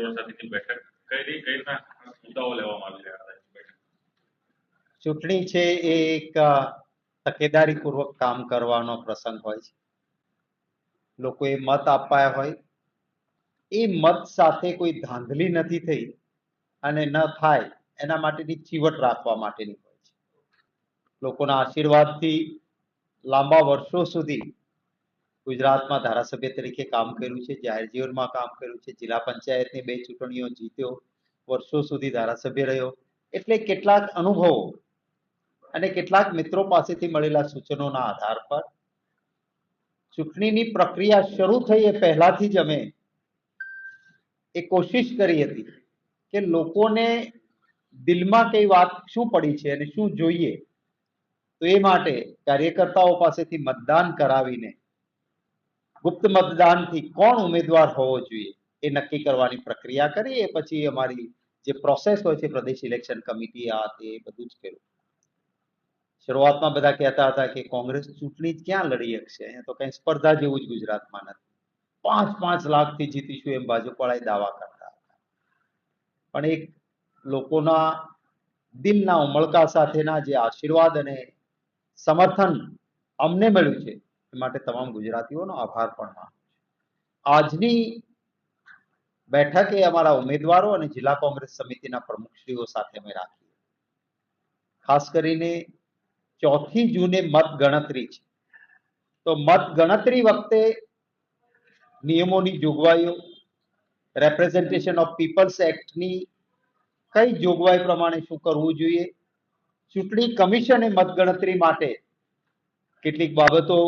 ઉમેદવારો સાથેની બેઠક કઈ કઈ રીતના મુદ્દાઓ લેવામાં આવી રહ્યા ચૂંટણી છે એ એક તકેદારીપૂર્વક કામ કરવાનો પ્રસંગ હોય છે. લોકોએ મત આપ્યા હોય. એ મત સાથે કોઈ ધાંધલી નથી થઈ અને ન થાય એના માટેની ચીવટ રાખવા માટેની હોય છે. લોકોના આશીર્વાદથી લાંબા વર્ષો સુધી ગુજરાતમાં ધારાસભ્ય તરીકે કામ કર્યું છે જાહેર જીવનમાં કામ કર્યું છે, જિલ્લા પંચાયતની બે ચૂંટણીઓ જીત્યો, વર્ષો સુધી ધારાસભ્ય રહ્યો. એટલે કેટલાક અનુભવો અને કેટલાક મિત્રો પાસેથી મળેલા સૂચનોના આધાર પર ચૂંટણીની પ્રક્રિયા શરૂ થઈ એ પહેલાથી જ અમે એ કોશિશ કરી હતી કે લોકોને દિલમાં કઈ વાત શું પડી છે અને શું જોઈએ તો એ માટે કાર્યકર્તાઓ પાસેથી મતદાન કરાવીને ગુપ્ત મતદાનથી કોણ ઉમેદવાર હોવો જોઈએ એ નક્કી કરવાની પ્રક્રિયા કરી એ પછી અમારી જે પ્રોસેસ હોય છે, પ્રદેશ ઇલેક્શન કમિટી આ તે બધું જ કર્યું. શરૂઆતમાં બધા કહેતા હતા કે કોંગ્રેસ ચૂંટણી ક્યાં લડી શકશે? અહીંયા તો કઈ સ્પર્ધા જેવું જ ગુજરાતમાં નથી. પાંચ પાંચ લાખથી જીતીશું એમ ભાજપવાળાએ દાવા કરતા હતા. પણ એક લોકોના દિલના ઉમળકા સાથેના જે આશીર્વાદ અને સમર્થન અમને મળ્યું છે માટે તમામ ગુજરાતીઓનો આભાર પણ માનું આજની બેઠક અમારા ઉમેદવારો અને જિલ્લા કોંગ્રેસ સમિતિના પ્રમુખશ્રીઓ સાથે અમે રાખી ખાસ કરીને ચોથી જૂને મત ગણતરી છે. તો મત ગણતરી વખતે નિયમોની જોગવાઈઓ રેપ્રેઝન્ટેશન ઓફ પીપલ્સ એક્ટની કઈ જોગવાઈ પ્રમાણે શું કરવું જોઈએ, ચૂંટણી કમિશને મતગણતરી માટે કેટલીક બાબતો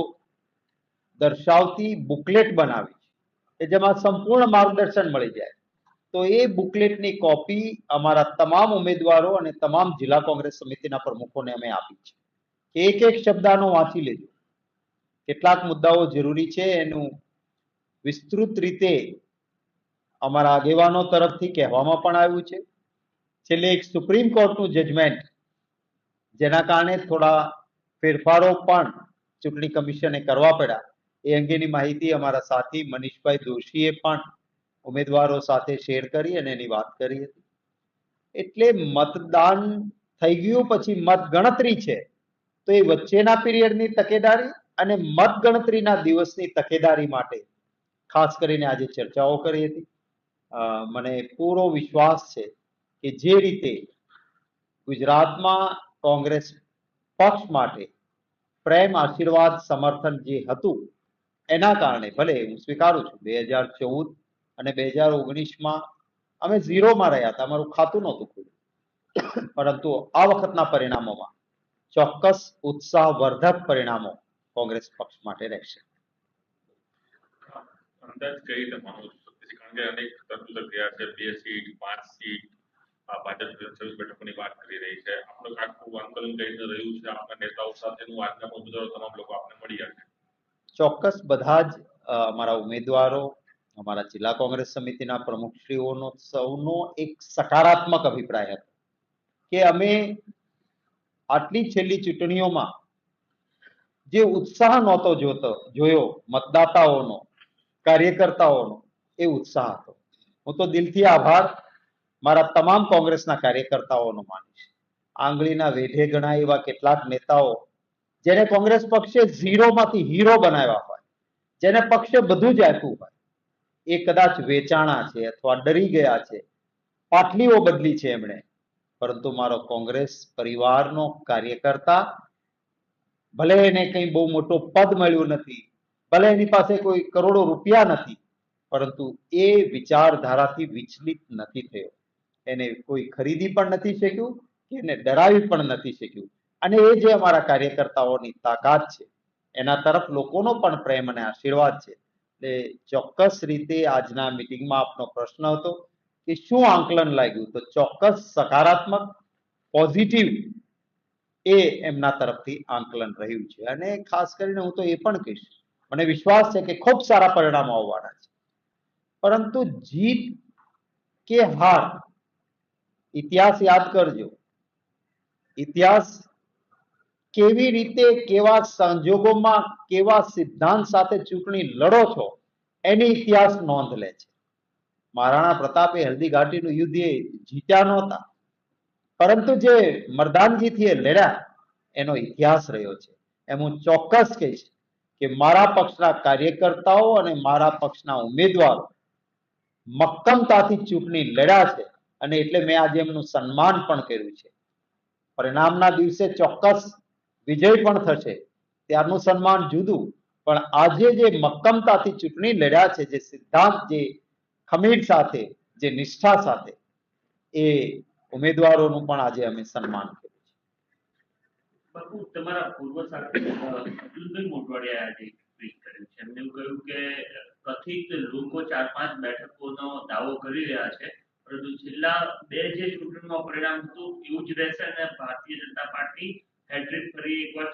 દર્શાવતી બુકલેટ બનાવી છે, કે જેમાં સંપૂર્ણ માર્ગદર્શન મળી જાય. તો એ બુકલેટની કોપી અમારા તમામ ઉમેદવારો અને તમામ જિલ્લા કોંગ્રેસ સમિતિના પ્રમુખોને અમે આપી છે. એક એક શબ્દાનો વાંચી લેજો. કેટલાક મુદ્દાઓ જરૂરી છે, એનું વિસ્તૃત રીતે અમારા આગેવાનો તરફથી કહેવામાં પણ આવ્યું છે. છેલ્લે એક સુપ્રીમ કોર્ટનું જજમેન્ટ જેના કારણે થોડા ફેરફારો પણ ચૂંટણી કમિશને કરવા પડ્યા. એ અંગેની માહિતી અમારા સાથી મનીષભાઈ દોશીએ પણ ઉમેદવારો સાથે શેર કરી અને એની વાત કરી હતી. એટલે મતદાન થઈ ગયું, પછી મત ગણતરી છે. તો એ વચ્ચેના પીરિયડની તકેદારી અને મત ગણતરીના દિવસની તકેદારી માટે ખાસ કરીને આજે ચર્ચાઓ કરી હતી. મને પૂરો વિશ્વાસ છે કે જે રીતે ગુજરાતમાં કોંગ્રેસ પક્ષ માટે પ્રેમ, આશીર્વાદ, સમર્થન જે હતું એના કારણે ભલે હું સ્વીકારું છું, બે હજાર ચૌદ અને બે હજાર ઓગણીસમાં અમે ઝીરોમાં રહ્યા હતા, અમારું ખાતું નહોતું ખુલ્યું. પરંતુ આ વખતના પરિણામોમાં ચોક્કસ ઉત્સાહવર્ધક પરિણામો કોંગ્રેસ પક્ષ માટે રહેશે. અંદાજ કઈ રીતે માનો કારણ કે અનેક તરતુદર ગયા છે, બે સીટ, પાંચ સીટ ભાજપ વિધાનસભા બેઠકોની વાત કરી રહી છે. આપણું આખું આંદોલન કઈ રહ્યું છે, આપણા નેતાઓ સાથેનું આજના ઉમેદવારો તમામ લોકો આપને મળી આવ્યા ચોક્કસ બધા જ અમારા ઉમેદવારો, અમારા જિલ્લા કોંગ્રેસ સમિતિના પ્રમુખશ્રીઓનો, સૌનો એક સકારાત્મક અભિપ્રાય હતો કે અમે આટલી છેલ્લી ચૂંટણીઓમાં જે ઉત્સાહ નહોતો જોતો, જોયો, મતદાતાઓનો, કાર્યકર્તાઓનો, એ ઉત્સાહ હતો. હું તો દિલથી આભાર મારા તમામ કોંગ્રેસના કાર્યકર્તાઓનો માનીશ. આંગળીના વેઢે ગણાય એવા કેટલાક નેતાઓ જેને કોંગ્રેસ પક્ષે ઝીરોમાંથી હીરો બનાવ્યા હોય, જેને પક્ષે બધું જ હોય, એ કદાચ વેચાણા છે અથવા ડરી ગયા છે, પાટલીઓ બદલી છે એમણે. પરંતુ મારો કોંગ્રેસ પરિવારનો કાર્યકર્તા, ભલે એને કંઈ બહુ મોટો પદ મળ્યું નથી, ભલે એની પાસે કોઈ કરોડો રૂપિયા નથી, પરંતુ એ વિચારધારાથી વિચલિત નથી થયો. એને કોઈ ખરીદી પણ નથી શક્યું કે એને ડરાવી પણ નથી શક્યું. અને એ જે અમારા કાર્યકર્તાઓની તાકાત છે, એના તરફ લોકોનો પણ પ્રેમ અને આશીર્વાદ છે. એટલે ચોક્કસ રીતે આજના મિટિંગમાં આપનો પ્રશ્ન હતો કે શું આંકલન લાગ્યું? તો ચોક્કસ સકારાત્મક, પોઝિટિવ એ એમના તરફથી આંકલન રહ્યું છે. અને ખાસ કરીને હું તો એ પણ કહીશ, મને વિશ્વાસ છે કે ખૂબ સારા પરિણામો આવવાના છે. પરંતુ જીત કે હાર, ઇતિહાસ યાદ કરજો. ઇતિહાસ કેવી રીતે કેવા સંજોગોમાં કેવા સિદ્ધાંત સાથે ચૂંટણી લડો છો, એની ઇતિહાસ નોંધ લે છે. મહારાણા પ્રતાપે હલ્દી યુદ્ધ એ જીત્યા નહોતા. પરંતુ જે મરદાનજીથી એ લડ્યા, એનો ઇતિહાસ રહ્યો છે. એમ હું ચોક્કસ કહીશ કે મારા પક્ષના કાર્યકર્તાઓ અને મારા પક્ષના ઉમેદવારો મક્કમતાથી ચૂંટણી લડ્યા છે અને એટલે મેં આજે એમનું સન્માન પણ કર્યું છે. પરિણામના દિવસે ચોક્કસ વિજય પણ થશે. ત્યારનું સન્માન જુદું. પણ આજે જે મક્કમતાથી ચૂંટણી લડ્યા છે, જે સિદ્ધાંત, જે ખમીર સાથે, જે નિષ્ઠા સાથે, એ ઉમેદવારોનું પણ આજે અમે સન્માન કર્યું છે. કહ્યું કે, કથિત લોકો ચાર પાંચ બેઠકોનો દાવો કરી રહ્યા છે, પરંતુ છેલ્લા બે જે ચૂંટણીમાં પરિણામ હતું, એવું જ રહેશે અને ભારતીય જનતા પાર્ટી હેડ્રિક ફરી એકવાર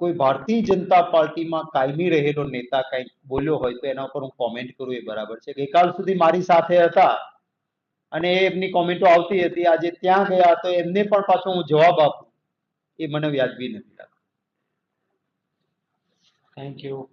કોઈ ભારતીય જનતા પાર્ટીમાં કાયમી રહેલો નેતા કંઈક બોલ્યો હોય તો એના ઉપર હું કોમેન્ટ કરું એ બરાબર છે. ગઈકાલ સુધી મારી સાથે હતા અને એમની કોમેન્ટો આવતી હતી. આજે ત્યાં ગયા તો એમને પણ પાછો હું જવાબ આપું. એ મને વ્યાજબી નથી લાગતું. Thank you